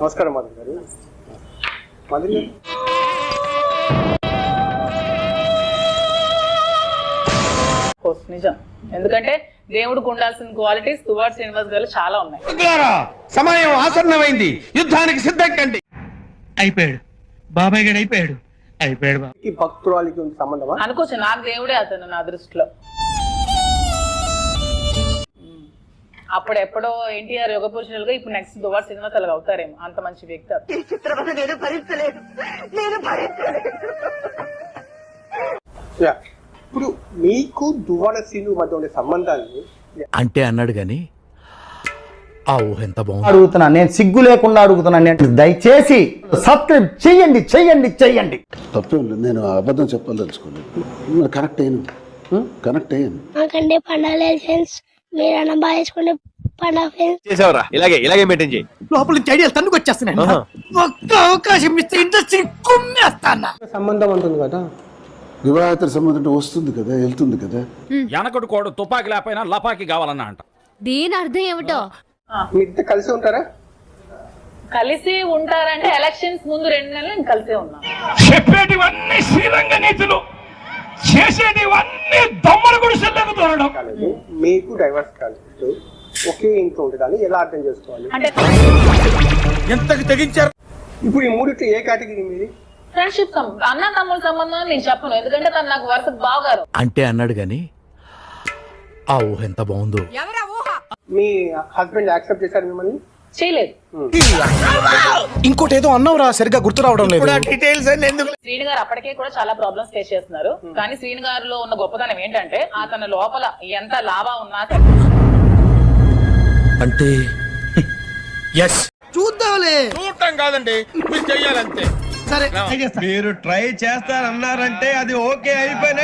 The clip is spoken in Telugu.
నమస్కారం మాధవ్ గారు. మాధవ్ గారు? నిజం. ఎందుకంటే దేవుడికి ఉండాల్సిన క్వాలిటీస్ తువాడ్ శ్రీనివాస్ గారు చాలా ఉన్నాయి. సమయం ఆసన్నమైంది. యుద్ధానికి సిద్ధం కండి అయిపోయాడు. బాబాయ్ గడు అయిపోయాడు. అయిపోయాడు బాబా. ఈ భక్తురాలికి ఉంది సంబంధమా? అనుకోవచ్చు నాకు దేవుడే అతను నా దృష్టిలో. అప్పుడు ఎప్పుడో ఎన్టీఆర్ యుగ పురుషులుగా ఇప్పుడు నెక్స్ట్ దువాడ్ శ్రీనివాస్ అలాగ అవుతారేమో. అంత మంచి వ్యక్తి అతను. యా. ఇప్పుడు మీకు దువ్వాడ శ్రీను మధ్య ఉండే సంబంధాన్ని అంటే అన్నాడు గాని ఆ ఊహ ఎంత బాగుంది? అడుగుతున్నా నేను సిగ్గు లేకుండా అడుగుతున్నా నేను దయచేసి సబ్స్క్రైబ్ చెయ్యండి చెయ్యండి చెయ్యండి తప్పేం లేదు నేను అబద్ధం చెప్పాలదలుచుకోలేదు కరెక్ట్ అయ్యాను. కరెక్ట్ అయ్యాను. పండగ ఫ్రెండ్స్ మీరు అన్న బాగా చేసుకుంటే పండగ ఫ్రెండ్స్. చేసావరా? ఇలాగే ఇలాగే మెయింటైన్ చేయి. లోపల నుంచి ఐడియాలు తన్నుకు వచ్చేస్తున్నాయి. ఒక్క అవకాశం ఇస్తే ఇండస్ట్రీ కుమ్మేస్తానా? సంబంధం ఉంటుంది కదా. వివాహేతర సంబంధం అంటే వస్తుంది కదా వెళ్తుంది కదా. వెనకటి కోడు తుపాకి లేకపోయినా లపాకి కావాలన్నా అంట. దీని అర్థం ఏమిటో? మీ ఇద్దరు కలిసి ఉంటారా? కలిసి ఉంటారంటే ఎలక్షన్స్ ముందు రెండు నెలలు నేను కలిసే ఉన్నాను చెప్పేటివన్నీ శ్రీరంగ నీతులు చేసేటివన్నీ దొమ్మల గుడిసెల్లకు దూరడం మీకు డైవర్స్ కాలేదు. ఒకే ఇంట్లో ఉండడాన్ని ఎలా అర్థం చేసుకోవాలి? అంటే ఎంతకు తెగించారు? ఇప్పుడు ఈ మూడిట్లో ఏ కేటగిరీ మీది ఫ్రెండ్షిప్ అన్న తమ్ముల సంబంధం అని నేను చెప్పను. ఎందుకంటే తను నాకు వరుస బావగారు అంటే అన్నాడు గాని ఆ ఊహ ఎంత బాగుందో. మీ హస్బెండ్ యాక్సెప్ట్ చేశారు మిమ్మల్ని? చేయలేదు. ఇంకోటి ఏదో అన్నవరా సరిగ్గా గుర్తు రావడం లేదు. డీటెయిల్స్ అన్ని ఎందుకు? శ్రీని గారు అప్పటికే కూడా చాలా ప్రాబ్లమ్స్ ఫేస్ చేస్తున్నారు. కానీ శ్రీని గారిలో ఉన్న గొప్పతనం ఏంటంటే అతని లోపల ఎంత లాభా ఉన్నా సరే. అంటే ఎస్ చూద్దాంలే. చూడటం కాదండి మీరు చెయ్యాలంతే. సరే మీరు ట్రై చేస్తారన్నారంటే అది ఓకే అయిపోయిన